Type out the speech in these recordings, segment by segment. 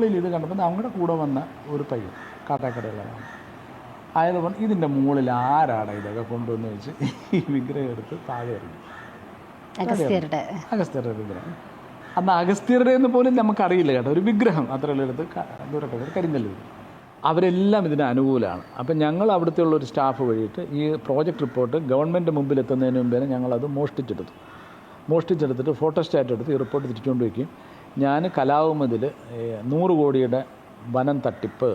മുകളിൽ ഇത് കണ്ടപ്പോൾ അവങ്ങളുടെ കൂടെ വന്ന ഒരു പയ്യൻ കാട്ടാക്കടയിലാണ് അയാൾ പറഞ്ഞു ഇതിന്റെ മുകളിൽ ആരാണ് ഇതൊക്കെ കൊണ്ടുവന്ന് വെച്ച്? ഈ വിഗ്രഹം എടുത്ത് താഴെ എറിഞ്ഞു അഗസ്ത്യരുടെ. അഗസ്ത്യരുടെ വിഗ്രഹം. അന്ന് അഗസ്ത്യരുടെ എന്ന് പോലും നമുക്കറിയില്ല കേട്ടോ. ഒരു വിഗ്രഹം അത്രയുള്ള എടുത്ത് കരിങ്കല്ല്. അവരെല്ലാം ഇതിന് അനുകൂലമാണ് അപ്പം ഞങ്ങൾ അവിടുത്തെ ഉള്ളൊരു സ്റ്റാഫ് വഴിയിട്ട് ഈ പ്രോജക്റ്റ് റിപ്പോർട്ട് ഗവൺമെന്റ് മുമ്പിൽ എത്തുന്നതിന് മുമ്പേ ഞങ്ങളത് മോഷ്ടിച്ചെടുത്തു. മോഷ്ടിച്ചെടുത്തിട്ട് ഫോട്ടോസ്റ്റാറ്റ് എടുത്ത് ഈ റിപ്പോർട്ട് തിരിച്ചുകൊണ്ട് വയ്ക്കും ഞാൻ കലാവുമതിൽ നൂറ് കോടിയുടെ വനം തട്ടിപ്പ്.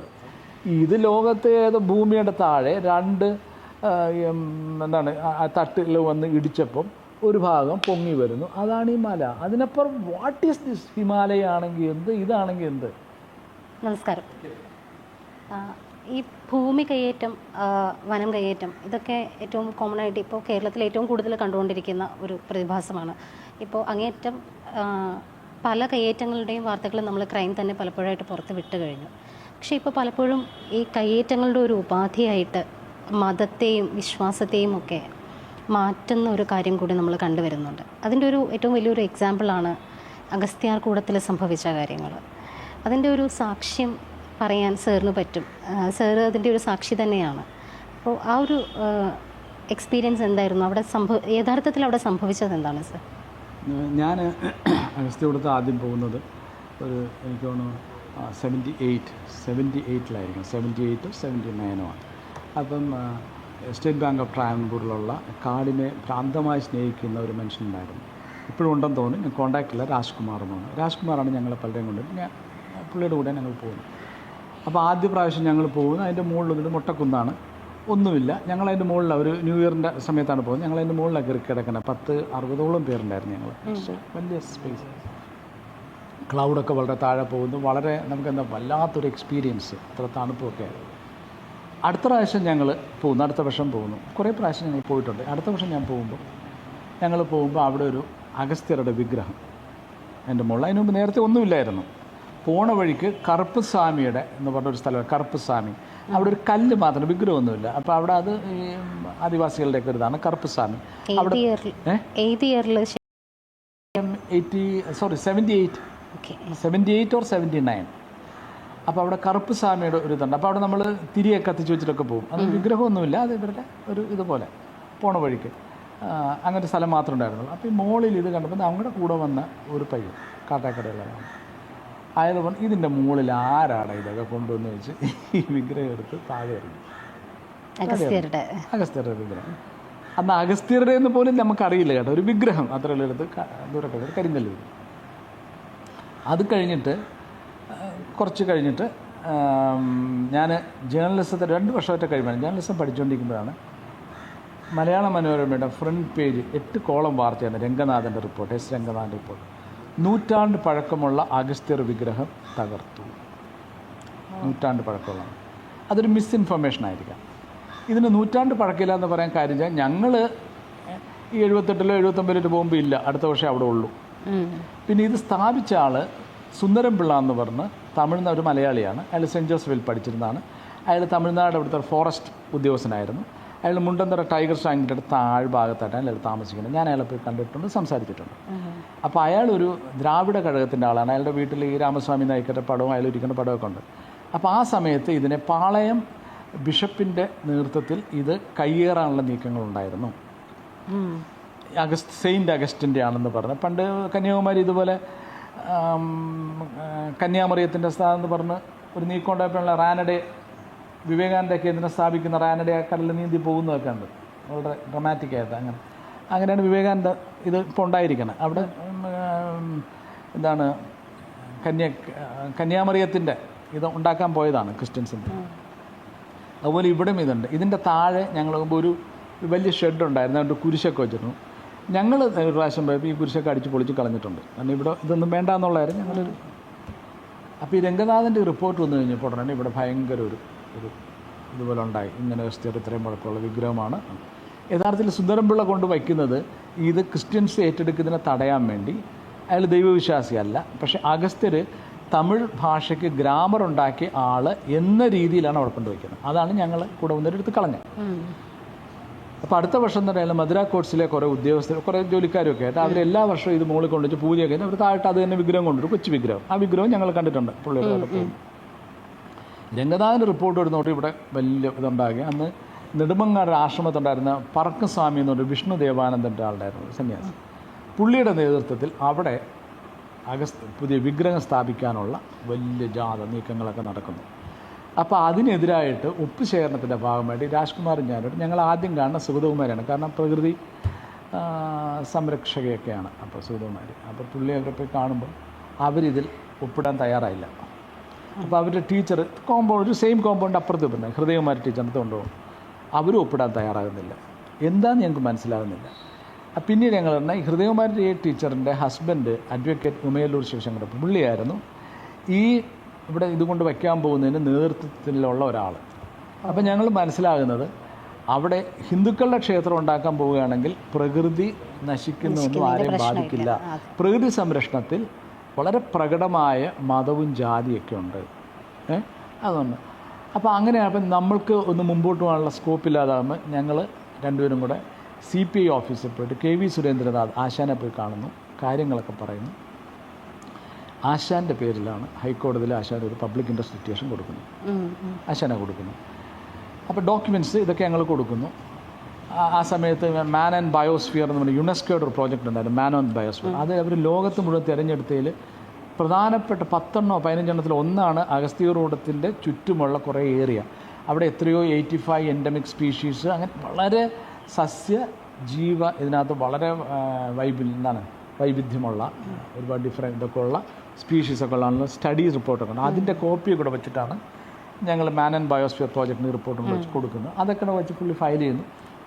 ഇത് ലോകത്തെ ഏതോ ഭൂമിയുടെ താഴെ രണ്ട് എന്താണ് തട്ടിൽ വന്ന് ഇടിച്ചപ്പം ഒരു ഭാഗം പൊങ്ങി വരുന്നു. അതാണ് ഈ മല. അതിനപ്പുറം വാട്ട് ഈസ് ദിസ് ഹിമാലയ ആണെങ്കിൽ എന്ത് ഇതാണെങ്കിൽ എന്ത്? നമസ്കാരം. ഈ ഭൂമി കയ്യേറ്റം വനം കയ്യേറ്റം ഇതൊക്കെ ഏറ്റവും കോമൺ ആയിട്ട് ഇപ്പോൾ കേരളത്തിൽ ഏറ്റവും കൂടുതൽ കണ്ടുകൊണ്ടിരിക്കുന്ന ഒരു പ്രതിഭാസമാണ്. ഇപ്പോൾ അങ്ങേയറ്റം ആ, പല കയ്യേറ്റങ്ങളുടെയും വാർത്തകൾ നമ്മൾ ക്രൈം തന്നെ പലപ്പോഴായിട്ട് പുറത്ത് വിട്ട് കഴിഞ്ഞു. പക്ഷേ ഇപ്പോൾ പലപ്പോഴും ഈ കയ്യേറ്റങ്ങളുടെ ഒരു ഉപാധിയായിട്ട് മതത്തെയും വിശ്വാസത്തെയും ഒക്കെ മാറ്റുന്ന ഒരു കാര്യം കൂടി നമ്മൾ കണ്ടുവരുന്നുണ്ട് അതിന്റെ ഒരു ഏറ്റവും വലിയൊരു എക്സാമ്പിളാണ് അഗസ്ത്യാർ കൂടത്തിൽ സംഭവിച്ച കാര്യങ്ങൾ. അതിന്റെ ഒരു സാക്ഷ്യം പറയാൻ സാറിന് പറ്റും. സാറ് അതിന്റെ ഒരു സാക്ഷി തന്നെയാണ്. അപ്പോൾ ആ ഒരു എക്സ്പീരിയൻസ് എന്തായിരുന്നു? അവിടെ സംഭവ യഥാർത്ഥത്തിൽ അവിടെ സംഭവിച്ചത് എന്താണ് സർ? ഞാൻ അഗസ്ത്യവിടുത്തെ ആദ്യം പോകുന്നത് ഒരു എനിക്ക് തോന്നുന്നു സെവന്റി എയ്റ്റ് സെവന്റി എയ്റ്റിലായിരിക്കും സെവന്റി എയ്റ്റോ സെവന്റി നയനോ ആണ് അപ്പം സ്റ്റേറ്റ് ബാങ്ക് ഓഫ് ട്രാവൻപൂരിലുള്ള കാടിനെ ഭ്രാന്തമായി സ്നേഹിക്കുന്ന ഒരു മനുഷ്യനുണ്ടായിരുന്നു. ഇപ്പോഴും ഉണ്ടെന്ന് തോന്നുന്നു. ഞാൻ കോൺടാക്റ്റില്ല രാജ്കുമാർ എന്നാണ് രാജ്കുമാറാണ് ഞങ്ങളെ പലരെയും കൊണ്ട്. ഞാൻ പുള്ളിയുടെ കൂടെ ഞങ്ങൾ പോകുന്നു. അപ്പോൾ ആദ്യ പ്രാവശ്യം ഞങ്ങൾ പോകുന്നു അതിന്റെ മുകളിൽ നിന്നിട്ട് മുട്ടക്കുന്നാണ്. ഒന്നുമില്ല. ഞങ്ങൾ അതിന്റെ മുകളിൽ ഒരു ന്യൂ ഇയറിന്റെ സമയത്താണ് പോകുന്നത്. ഞങ്ങൾ അതിന്റെ മുകളിലാണ് കയറി കിടക്കുന്നത് പത്ത് അറുപതോളം പേരുണ്ടായിരുന്നു ഞങ്ങൾ വലിയ സ്പേസ് ക്ലൗഡൊക്കെ വളരെ താഴെ പോകുന്നു. വളരെ നമുക്കെന്താ വല്ലാത്തൊരു എക്സ്പീരിയൻസ് അത്ര തണുപ്പൊക്കെ. അടുത്ത പ്രാവശ്യം ഞങ്ങൾ പോകുന്നു. അടുത്ത വർഷം പോകുന്നു. കുറേ പ്രാവശ്യം ഞങ്ങൾ പോയിട്ടുണ്ട്. അടുത്ത വർഷം ഞാൻ പോകുമ്പോൾ ഞങ്ങൾ പോകുമ്പോൾ അവിടെ ഒരു അഗസ്ത്യരുടെ വിഗ്രഹം എന്റെ മുകളിൽ. അതിന് മുമ്പ് നേരത്തെ ഒന്നുമില്ലായിരുന്നു. പോണ വഴിക്ക് കറുപ്പ് സ്വാമിയുടെ എന്ന് പറഞ്ഞൊരു സ്ഥലമാണ് കറുപ്പ് സ്വാമി. അവിടെ ഒരു കല്ല് മാത്രം വിഗ്രഹമൊന്നുമില്ല. അപ്പോൾ അവിടെ അത് ഈ ആദിവാസികളുടെയൊക്കെ ഒരു ഇതാണ് Karuppu Swami? Eighty sorry seventy eight seventy eight or seventy nine അപ്പോൾ അവിടെ കറുപ്പ് സ്വാമിയുടെ ഒരു ഇതുണ്ട്. അപ്പോൾ അവിടെ നമ്മൾ തിരിയെ കത്തിച്ച് വെച്ചിട്ടൊക്കെ പോകും. അത് വിഗ്രഹമൊന്നുമില്ല. അത് ഇവരുടെ ഒരു ഇതുപോലെ പോണ വഴിക്ക്. അങ്ങനെ അങ്ങനത്തെ സ്ഥലം മാത്രമേ ഉണ്ടായിരുന്നുള്ളൂ അപ്പോൾ ഈ മോളിൽ ഇത് കണ്ടപ്പോൾ ഞങ്ങളുടെ കൂടെ വന്ന ഒരു പയ്യൻ കാട്ടാക്കടയിലാണ് അയാൾ പറഞ്ഞു ഇതിന്റെ മുകളിൽ ആരാണ് ഇതൊക്കെ കൊണ്ടുവന്ന് വെച്ച് ഈ വിഗ്രഹം എടുത്ത് താഴെ എറിഞ്ഞു അഗസ്ത്യരുടെ. അഗസ്ത്യരുടെ വിഗ്രഹം. അന്ന് അഗസ്ത്യരുടെ എന്ന് പോലും നമുക്കറിയില്ല കേട്ടോ. ഒരു വിഗ്രഹം അത്രയുള്ള എടുത്ത് ദൂരൊക്കെ കരിങ്കല്ല് അത് കഴിഞ്ഞിട്ട് കുറച്ച് കഴിഞ്ഞിട്ട് ഞാൻ ജേർണലിസത്തെ രണ്ട് വർഷമായിട്ട് കഴിയുമ്പോൾ ജേർണലിസം പഠിച്ചുകൊണ്ടിരിക്കുമ്പോഴാണ് മലയാള മനോരമയുടെ ഫ്രണ്ട് പേജ് എട്ട് കോളം വാർത്തയാണ് രംഗനാഥന്റെ റിപ്പോർട്ട് എസ് രംഗനാഥന്റെ റിപ്പോർട്ട്. നൂറ്റാണ്ട് പഴക്കമുള്ള അഗസ്ത്യർ വിഗ്രഹം തകർത്തു. നൂറ്റാണ്ട് പഴക്കമുള്ള. അതൊരു മിസ്ഇൻഫർമേഷൻ ആയിരിക്കാം. ഇതിന് നൂറ്റാണ്ട് പഴക്കില്ല എന്ന് പറയാൻ കാര്യം ഞങ്ങൾ ഈ എഴുപത്തെട്ടിലോ എഴുപത്തൊമ്പതിലോ പോകുമ്പോൾ ഇല്ല. അടുത്ത വർഷം അവിടെ ഉള്ളൂ. പിന്നെ ഇത് സ്ഥാപിച്ച ആൾ സുന്ദരം പിള്ള എന്ന് പറഞ്ഞ് തമിഴ്നാട് ഒരു മലയാളിയാണ്. അയാൾ സെന്റ് ജോസഫിൽ പഠിച്ചിരുന്നതാണ്. അയാൾ തമിഴ്നാട് അവിടുത്തെ ഫോറസ്റ്റ് ഉദ്യോഗസ്ഥനായിരുന്നു. അയാൾ മുണ്ടന്തറ ടൈഗർ സ്റ്റാങ്കിന്റെ അടുത്ത് താഴ്ഭാഗത്തായിട്ടാണ് അയാൾ താമസിക്കുന്നത് ഞാൻ അയാളെ പോയി കണ്ടിട്ടുണ്ട് സംസാരിച്ചിട്ടുണ്ട്. അപ്പോൾ അയാളൊരു ദ്രാവിഡ കഴകത്തിന്റെ ആളാണ്. അയാളുടെ വീട്ടിൽ ഈ രാമസ്വാമി നായിക്കരുടെ പടവും അയാൾ ഇരിക്കുന്ന പടമൊക്കെ ഉണ്ട്. അപ്പോൾ ആ സമയത്ത് ഇതിനെ പാളയം ബിഷപ്പിന്റെ നേതൃത്വത്തിൽ ഇത് കയ്യേറാനുള്ള നീക്കങ്ങളുണ്ടായിരുന്നു. അഗസ്റ്റ് സെയിന്റ് അഗസ്റ്റിന്റെ ആണെന്ന് പറഞ്ഞ്. പണ്ട് കന്യാകുമാരി ഇതുപോലെ കന്യാമറിയത്തിന്റെ സ്ഥാനം എന്ന് പറഞ്ഞ് ഒരു നീക്കം ഉണ്ടായപ്പോഴുള്ള റാനഡെ വിവേകാനന്ദയൊക്കെ കേന്ദ്രം സ്ഥാപിക്കുന്ന റാനഡ കടലിൽ നീന്തി പോകുന്നതൊക്കെ ഉണ്ട് വളരെ ഡ്രമാറ്റിക് ആയിട്ട് അങ്ങനെ. അങ്ങനെയാണ് വിവേകാനന്ദ ഇത് ഇപ്പോൾ ഉണ്ടായിരിക്കണം അവിടെ എന്താണ് കന്യ കന്യാമറിയത്തിന്റെ ഇത് ഉണ്ടാക്കാൻ പോയതാണ് ക്രിസ്ത്യൻസിന്റെ അതുപോലെ ഇവിടെയും ഇതുണ്ട്. ഇതിന്റെ താഴെ ഞങ്ങൾ ഒരു വലിയ ഷെഡ് ഉണ്ടായിരുന്നു. അതുകൊണ്ട് കുരിശൊക്കെ വെച്ചിരുന്നു. ഞങ്ങൾ ഒരു പ്രാവശ്യം പോയപ്പോൾ ഈ കുരിശൊക്കെ അടിച്ച് പൊളിച്ച് കളഞ്ഞിട്ടുണ്ട്. കാരണം ഇവിടെ ഇതൊന്നും വേണ്ട എന്നുള്ളതായിരുന്നു ഞങ്ങളൊരു അപ്പോൾ ഈ രംഗനാഥന്റെ റിപ്പോർട്ട് വന്നു കഴിഞ്ഞപ്പോൾ ഉടനെ ഇവിടെ ഭയങ്കര ഒരു ഒരു ഇതുപോലെ ഉണ്ടായി. ഇങ്ങനെ വെച്ചിട്ട് ഇത്രയും മുഴക്കമുള്ള വിഗ്രഹമാണ്. യഥാർത്ഥത്തിൽ സുന്ദരംപിള്ള കൊണ്ട് വയ്ക്കുന്നത് ഇത് ക്രിസ്ത്യൻസ് ഏറ്റെടുക്കുന്നതിനെ തടയാൻ വേണ്ടി. അയാൾ ദൈവവിശ്വാസിയല്ല. പക്ഷേ അഗസ്ത്യർ തമിഴ് ഭാഷയ്ക്ക് ഗ്രാമർ ഉണ്ടാക്കിയ ആൾ എന്ന രീതിയിലാണ് അവിടെ കൊണ്ടുവയ്ക്കുന്നത് അതാണ് ഞങ്ങൾ കൂടെ വന്നിട്ട് എടുത്ത് കളഞ്ഞത്. അപ്പോൾ അടുത്ത വർഷം തന്നെ അയാൾ മധുര കോട്സിലെ കുറേ ഉദ്യോഗസ്ഥർ കുറേ ജോലിക്കാരൊക്കെ ആയിട്ട് അവർ എല്ലാ വർഷവും ഇത് മുകളിൽ കൊണ്ടുവച്ച് പൂജയൊക്കെ അവർ താഴെ അത് തന്നെ വിഗ്രഹം കൊണ്ടുവരും. കൊച്ചു വിഗ്രഹം. ആ വിഗ്രഹം ഞങ്ങൾ കണ്ടിട്ടുണ്ട്. പുള്ളിയുടെ രംഗനാഥന്റെ റിപ്പോർട്ട് വരുന്നോട്ട് ഇവിടെ വലിയ ഇതുണ്ടാക്കി അന്ന് നെടുമങ്ങാട് ആശ്രമത്തുണ്ടായിരുന്ന പറക്കസ്വാമി എന്ന് പറഞ്ഞ വിഷ്ണു ദേവാനന്ദന്റെ ആളുണ്ടായിരുന്നു സന്യാസി. പുള്ളിയുടെ നേതൃത്വത്തിൽ അവിടെ അഗസ്ത് പുതിയ വിഗ്രഹം സ്ഥാപിക്കാനുള്ള വലിയ ജാഥ നീക്കങ്ങളൊക്കെ നടക്കുന്നു. അപ്പോൾ അതിനെതിരായിട്ട് ഉപ്പ് ശേഖരണത്തിന്റെ ഭാഗമായിട്ട് രാജ്കുമാറും ഞാനോട് ഞങ്ങൾ ആദ്യം കാണുന്ന സുഗതകുമാരിയാണ്. കാരണം പ്രകൃതി സംരക്ഷകയൊക്കെയാണ് അപ്പോൾ സുഗതകുമാരി. അപ്പോൾ പുള്ളി അവരെ പോയി കാണുമ്പോൾ അവരിതിൽ ഒപ്പിടാൻ തയ്യാറായില്ല. അപ്പോൾ അവരുടെ ടീച്ചർ കോമ്പൗണ്ട് ഒരു സെയിം കോമ്പൗണ്ട് അപ്പുറത്ത് പിന്നെ ഹൃദയകുമാരി ടീച്ചറിനടുത്ത് കൊണ്ടുപോകും. അവരും ഒപ്പിടാൻ തയ്യാറാകുന്നില്ല. എന്താന്ന് ഞങ്ങൾക്ക് മനസ്സിലാകുന്നില്ല. പിന്നീട് ഞങ്ങൾ പറഞ്ഞാൽ ഈ ഹൃദയകുമാരി ടീച്ചറിന്റെ ഹസ്ബൻഡ് അഡ്വക്കേറ്റ് ഉമയല്ലൂർ ശിവശങ്കർ പുള്ളിയായിരുന്നു. ഈ ഇവിടെ ഇതുകൊണ്ട് വയ്ക്കാൻ പോകുന്നതിന് നേതൃത്വത്തിലുള്ള ഒരാൾ അപ്പം ഞങ്ങൾ മനസ്സിലാകുന്നത് അവിടെ ഹിന്ദുക്കളുടെ ക്ഷേത്രം ഉണ്ടാക്കാൻ പോവുകയാണെങ്കിൽ പ്രകൃതി നശിക്കുന്നൊന്നും ആരെയും ബാധിക്കില്ല പ്രകൃതി സംരക്ഷണത്തിൽ വളരെ പ്രകടമായ മതവും ജാതിയൊക്കെ ഉണ്ട്. ഏ? അതുകൊണ്ട്. അപ്പോൾ അങ്ങനെയാണ് അപ്പം നമ്മൾക്ക് ഒന്ന് മുമ്പോട്ട് പോകാനുള്ള സ്കോപ്പ് ഇല്ലാതാകുമ്പോൾ ഞങ്ങൾ രണ്ടുപേരും കൂടെ സി പി ഐ ഓഫീസിൽ പോയിട്ട് കെ വി സുരേന്ദ്രനാഥ് ആശാനെ പോയി കാണുന്നു. കാര്യങ്ങളൊക്കെ പറയുന്നു. ആശാന്റെ പേരിലാണ് ഹൈക്കോടതിയിൽ ആശാൻ ഒരു പബ്ലിക് ഇൻട്രസ്റ്റ് സിറ്റുവേഷൻ കൊടുക്കുന്നത്. ഉം, ഉം. കൊടുക്കുന്നു. അപ്പോൾ ഡോക്യുമെന്റ്സ് ഇതൊക്കെ ഞങ്ങൾ കൊടുക്കുന്നു. ആ- സമയത്ത് മാൻ ആൻഡ് ബയോസ്ഫിയർ എന്ന് പറഞ്ഞ യുനെസ്കോയുടെ ഒരു പ്രോജക്റ്റ് ഉണ്ടായിരുന്നു മാൻ ആൻഡ് ബയോസ്ഫിയർ അത് അവർ ലോകത്ത് മുഴുവൻ തിരഞ്ഞെടുത്തതിൽ പ്രധാനപ്പെട്ട പത്തെണ്ണോ പതിനഞ്ചെണ്ണത്തിൽ ഒന്നാണ് അഗസ്തീർകൂടത്തിന്റെ ചുറ്റുമുള്ള കുറേ ഏരിയ അവിടെ എത്രയോ എയ്റ്റി ഫൈവ് എൻഡമിക് സ്പീഷീസ് അങ്ങനെ വളരെ സസ്യ ജീവ ഇതിനകത്ത് വളരെ വൈബി വൈബിൽ എന്താണ് വൈവിധ്യമുള്ള ഒരുപാട് ഡിഫറെന്റ് ഇതൊക്കെ ഉള്ള സ്പീഷീസൊക്കെ ഉള്ള സ്റ്റഡീസ് റിപ്പോർട്ടൊക്കെ ഉണ്ട്. അതിന്റെ കോപ്പി കൂടെ വെച്ചിട്ടാണ് ഞങ്ങൾ മാൻ ആൻഡ് ബയോസ്ഫിയർ പ്രോജക്റ്റിന് റിപ്പോർട്ടും വെച്ച് കൊടുക്കുന്നു അതൊക്കെ വെച്ച് പുള്ളി ഫയൽ ചെയ്യുന്നു.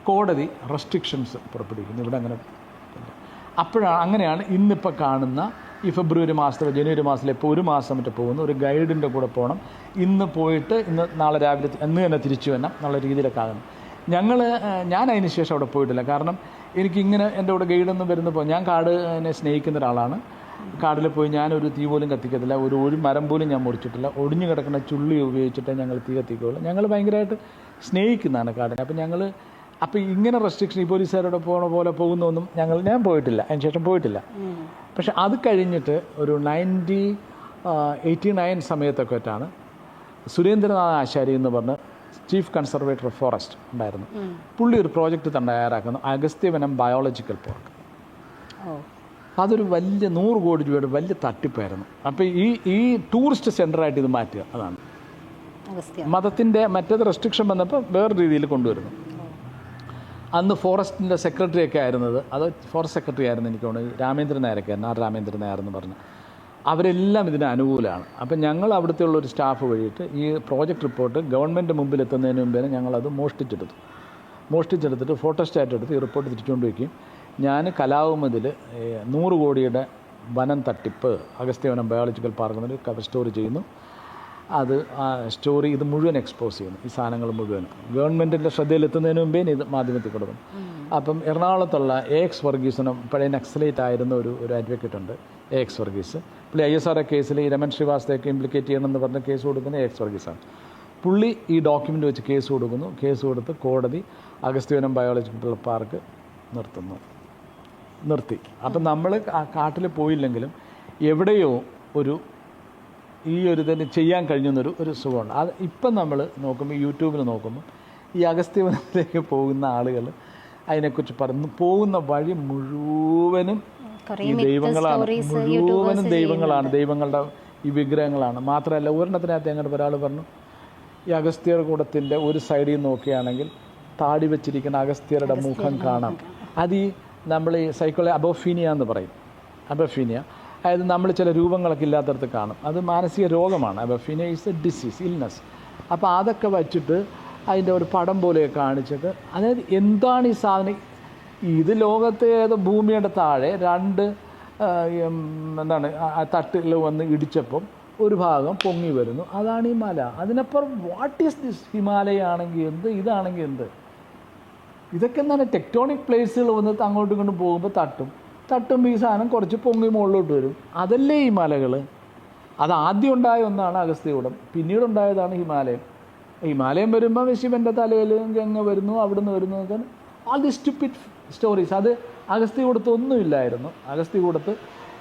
കോടതി റെസ്ട്രിക്ഷൻസ് പുറപ്പെടുവിക്കുന്നു. ഇവിടെ അങ്ങനെ. അപ്പോഴാണ് അങ്ങനെയാണ് ഇന്നിപ്പോൾ കാണുന്ന ഈ ഫെബ്രുവരി മാസത്തിലോ ജനുവരി മാസത്തിലോ ഇപ്പോൾ ഒരു മാസം മറ്റേ പോകുന്നു. ഒരു ഗൈഡിന്റെ കൂടെ പോകണം ഇന്ന് പോയിട്ട് ഇന്ന് നാളെ രാവിലെ ഇന്ന് തന്നെ തിരിച്ചു വരണം എന്നുള്ള രീതിയിലൊക്കെ ആകണം ഞങ്ങൾ ഞാൻ അതിന് ശേഷം അവിടെ പോയിട്ടില്ല. കാരണം എനിക്കിങ്ങനെ എന്റെ കൂടെ ഗൈഡൊന്നും വരുന്നപ്പോൾ ഞാൻ കാടിനെ സ്നേഹിക്കുന്ന ഒരാളാണ്. കാടിൽ പോയി ഞാനൊരു തീ പോലും കത്തിക്കത്തില്ല. ഒരു ഒരു മരം പോലും ഞാൻ മുറിച്ചിട്ടില്ല. ഒടിഞ്ഞു കിടക്കുന്ന ചുള്ളി ഉപയോഗിച്ചിട്ടേ ഞങ്ങൾ തീ കത്തിക്കുകയുള്ളൂ. ഞങ്ങൾ ഭയങ്കരമായിട്ട് സ്നേഹിക്കുന്നതാണ് കാടിനെ. അപ്പം ഞങ്ങൾ അപ്പോൾ ഇങ്ങനെ റെസ്ട്രിക്ഷൻ ഈ പോലീസുകാരോട് പോണ പോലെ പോകുന്നൊന്നും ഞങ്ങൾ ഞാൻ പോയിട്ടില്ല. അതിന് ശേഷം പോയിട്ടില്ല. പക്ഷെ അത് കഴിഞ്ഞിട്ട് ഒരു നയന്റി എയ്റ്റി നയൻ സമയത്തൊക്കെ ആയിട്ടാണ് സുരേന്ദ്രനാഥ് ആശാരി എന്ന് പറഞ്ഞ് ചീഫ് കൺസർവേറ്റർ ഓഫ് ഫോറസ്റ്റ് ഉണ്ടായിരുന്നു. പുള്ളി ഒരു പ്രോജക്റ്റ് തയ്യാറാക്കുന്നു. അഗസ്ത്യവനം ബയോളജിക്കൽ പാർക്ക് അതൊരു വലിയ നൂറ് കോടി രൂപയുടെ വലിയ തട്ടിപ്പായിരുന്നു. അപ്പോൾ ഈ ഈ ടൂറിസ്റ്റ് സെന്ററായിട്ട് ഇത് മാറ്റുക അതാണ്. മതത്തിന്റെ മറ്റേത് റെസ്ട്രിക്ഷൻ വന്നപ്പോൾ വേറെ രീതിയിൽ കൊണ്ടുവരുന്നു. അന്ന് ഫോറസ്റ്റിന്റെ സെക്രട്ടറി ഒക്കെ ആയിരുന്നത്. അത് ഫോറസ്റ്റ് സെക്രട്ടറി ആയിരുന്നു എനിക്ക് തോന്നുന്നു രാമേന്ദ്രൻ നായരൊക്കെ ആയിരുന്നു. ആർ രാമേന്ദ്രൻ നായർ എന്ന് പറഞ്ഞ്. അവരെല്ലാം ഇതിന് അനുകൂലമാണ്. അപ്പം ഞങ്ങൾ അവിടുത്തെ ഉള്ള ഒരു സ്റ്റാഫ് വഴിയിട്ട് ഈ പ്രോജക്റ്റ് റിപ്പോർട്ട് ഗവൺമെന്റ് മുമ്പിൽ എത്തുന്നതിന് മുമ്പേ ഞങ്ങളത് മോഷ്ടിച്ചെടുത്തു. മോഷ്ടിച്ചെടുത്തിട്ട് ഫോട്ടോസ്റ്റാറ്റ് എടുത്ത് ഈ റിപ്പോർട്ട് തിരിച്ചുകൊണ്ട് വയ്ക്കും. ഞാൻ കലാവുമതിൽ നൂറ് കോടിയുടെ വനം തട്ടിപ്പ് അഗസ്ത്യവനം ബയോളജിക്കൽ പാർക്കുന്നതിൽ കവർ സ്റ്റോറി ചെയ്യുന്നു. അത് ആ സ്റ്റോറി ഇത് മുഴുവൻ എക്സ്പോസ് ചെയ്യുന്നു ഈ സാധനങ്ങൾ മുഴുവനും ഗവൺമെന്റിന്റെ ശ്രദ്ധയിലെത്തുന്നതിന് മുമ്പേ ഇത് മാധ്യമത്തിൽ കൊടുക്കും അപ്പം എറണാകുളത്തുള്ള എ എക്സ് വർഗീസിനും പഴയ നക്സലേറ്റ് ആയിരുന്ന ഒരു ഒരു അഡ്വക്കേറ്റ് ഉണ്ട് എ എക്സ് വർഗീസ്. പുള്ളി ഐ എസ് ആർ എ കേസിൽ ഈ രമൺ ശ്രീവാസ്തവയ്ക്ക് ഇംപ്ലിക്കേറ്റ് ചെയ്യണമെന്ന് പറഞ്ഞ കേസ് കൊടുക്കുന്ന എ എക്സ് വർഗീസാണ്. പുള്ളി ഈ ഡോക്യുമെന്റ് വെച്ച് കേസ് കൊടുക്കുന്നു കേസ് കൊടുത്ത് കോടതി അഗസ്ത്യവനം ബയോളജിക്കൽ പാർക്ക് നിർത്തുന്നു. നിർത്തി. അപ്പം നമ്മൾ ആ കാട്ടിൽ പോയില്ലെങ്കിലും എവിടെയോ ഒരു ഈ ഒരു തന്നെ ചെയ്യാൻ കഴിഞ്ഞെന്നൊരു ഒരു സുഖമുണ്ട് അത് ഇപ്പം നമ്മൾ നോക്കുമ്പോൾ യൂട്യൂബിൽ നോക്കുമ്പോൾ ഈ അഗസ്ത്യവനത്തിലേക്ക് പോകുന്ന ആളുകൾ അതിനെക്കുറിച്ച് പറഞ്ഞു പോകുന്ന വഴി മുഴുവനും ഈ ദൈവങ്ങളാണ്. മുഴുവനും ദൈവങ്ങളാണ്. ദൈവങ്ങളുടെ ഈ വിഗ്രഹങ്ങളാണ്. മാത്രമല്ല ഒരെണ്ണത്തിനകത്ത് അങ്ങോട്ട് ഒരാൾ പറഞ്ഞു ഈ അഗസ്ത്യർ കൂടത്തിന്റെ ഒരു സൈഡിൽ നോക്കുകയാണെങ്കിൽ താടി വെച്ചിരിക്കുന്ന അഗസ്ത്യരുടെ മുഖം കാണാം. അത് ഈ നമ്മൾ ഈ സൈക്കോളജി അബോഫീനിയ എന്ന് പറയും. അബോഫീനിയ. അതായത് നമ്മൾ ചില രൂപങ്ങളൊക്കെ ഇല്ലാത്തടത്ത് കാണും. അത് മാനസിക രോഗമാണ്. അപ്പോൾ ഈസ് എ ഡിസീസ് ഇൽനെസ് അപ്പോൾ അതൊക്കെ വച്ചിട്ട് അതിന്റെ ഒരു പടം പോലെയൊക്കെ കാണിച്ചിട്ട് അതായത് എന്താണ് ഈ സാധനം? ഇത് ലോകത്തെ ഏത് ഭൂമിയുടെ താഴെ രണ്ട് എന്താണ് തട്ടിൽ വന്ന് ഇടിച്ചപ്പം ഒരു ഭാഗം പൊങ്ങി വരുന്നു. അതാണ് ഈ മല. അതിനപ്പുറം വാട്ട് ഈസ് ദിസ് ഹിമാലയ ആണെങ്കിൽ എന്ത് ഇതാണെങ്കിൽ എന്ത്? ഇതൊക്കെ എന്താണ് ടെക്ടോണിക് പ്ലേസുകൾ വന്നിട്ട് അങ്ങോട്ടും ഇങ്ങോട്ടും പോകുമ്പോൾ തട്ടും. തട്ടുമ്പോൾ ഈ സാധനം കുറച്ച് പൊങ്ങി മുകളിലോട്ട് വരും. അതല്ലേ ഈ അത് ആദ്യം ഉണ്ടായ ഒന്നാണ് അഗസ്ത്യകൂടം. പിന്നീട് ഉണ്ടായതാണ് ഹിമാലയം. ഹിമാലയം വരുമ്പോൾ ശിവന്റെ തലയിൽ ഗംഗ വരുന്നു അവിടുന്ന് വരുന്നു ഒക്കെ ആൾ ദി സ്റ്റുപ്പിഡ് സ്റ്റോറീസ് അത് അഗസ്തി ഒന്നും ഒന്നുമില്ലായിരുന്നു. അഗസ്തി കൂടത്ത്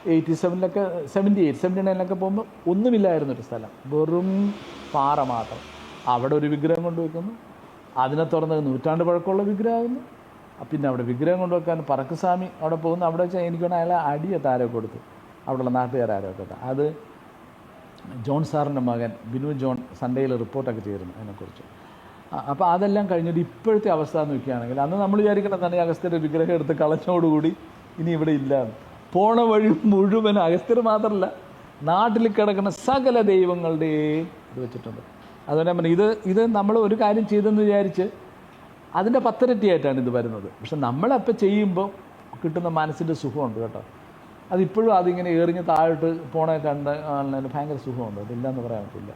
എയ്റ്റി സെവനിലൊക്കെ സെവന്റി എയ്റ്റ് സെവന്റി നയനിലൊക്കെ പോകുമ്പോൾ ഒന്നുമില്ലായിരുന്നു ഒരു സ്ഥലം. വെറും പാറ മാത്രം. അവിടെ ഒരു വിഗ്രഹം കൊണ്ടുവെക്കുന്നു അതിനെ തുറന്ന് നൂറ്റാണ്ട് പഴക്കമുള്ള വിഗ്രഹമാകുന്നു. പിന്നെ അവിടെ വിഗ്രഹം കൊണ്ടുവെക്കാൻ പറക്കുസ്വാമി അവിടെ പോകുന്നു. അവിടെ വെച്ചാൽ എനിക്ക് വേണം അയാളെ അടിയെ ആരോ കൊടുത്തു. അവിടെയുള്ള നാട്ടുകാരോ കൊടുത്തു അത് ജോൺ സാറിന്റെ മകൻ ബിനു ജോൺ സൺഡേയിൽ റിപ്പോർട്ടൊക്കെ ചെയ്തിരുന്നു അതിനെക്കുറിച്ച്. അപ്പോൾ അതെല്ലാം കഴിഞ്ഞിട്ട് ഇപ്പോഴത്തെ അവസ്ഥ എന്ന് നോക്കുകയാണെങ്കിൽ അന്ന് നമ്മൾ വിചാരിക്കണം തന്നെ അഗസ്ത്യന്റെ വിഗ്രഹം എടുത്ത് കളഞ്ഞോടുകൂടി ഇനി ഇവിടെ ഇല്ല പോണ വഴി മുഴുവൻ അഗസ്ത്യർ മാത്രമല്ല നാട്ടിൽ കിടക്കുന്ന സകല ദൈവങ്ങളുടെയും ഇത് വെച്ചിട്ടുണ്ട്. അതുകൊണ്ട് ഇത് ഇത് നമ്മൾ ഒരു കാര്യം ചെയ്തെന്ന് വിചാരിച്ച് അതിന്റെ പത്തിരട്ടിയായിട്ടാണ് ഇത് വരുന്നത്. പക്ഷെ നമ്മളപ്പോൾ ചെയ്യുമ്പോൾ കിട്ടുന്ന മനസ്സിന്റെ സുഖമുണ്ട് കേട്ടോ. അതിപ്പോഴും അതിങ്ങനെ എറിഞ്ഞ് താഴോട്ട് പോണേ കണ്ട് ഭയങ്കര സുഖമുണ്ട്. അതില്ലെന്ന് പറയാൻ പറ്റില്ല.